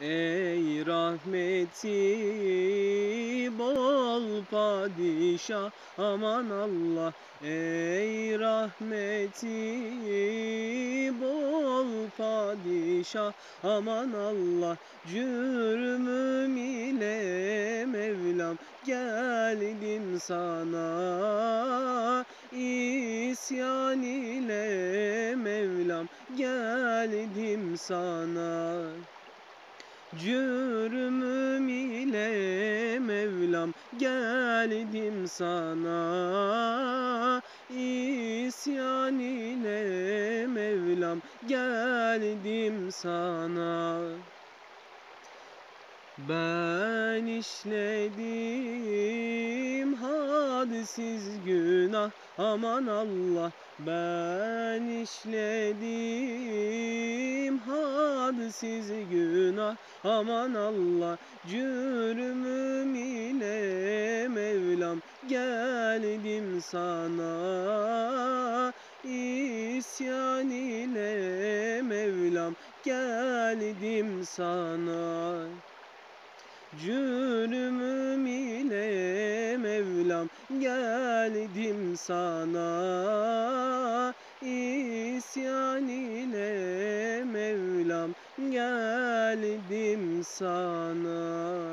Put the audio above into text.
Ey rahmeti bol padişah aman Allah. Ey rahmeti bol padişah aman Allah. Cürmüm ile Mevlam geldim sana. İsyan ile Mevlam geldim sana Cürmüm ile Mevlam geldim sana. İsyan ile Mevlam geldim sana. Ben işledim hadsiz günah aman Allah. Ben işledim hadsiz günah. Aman Allah cürmüm ile Mevlam geldim sana. İsyan ile Mevlam geldim sana. Cürmüm ile Mevlam geldim sana. İsyan geldim sana.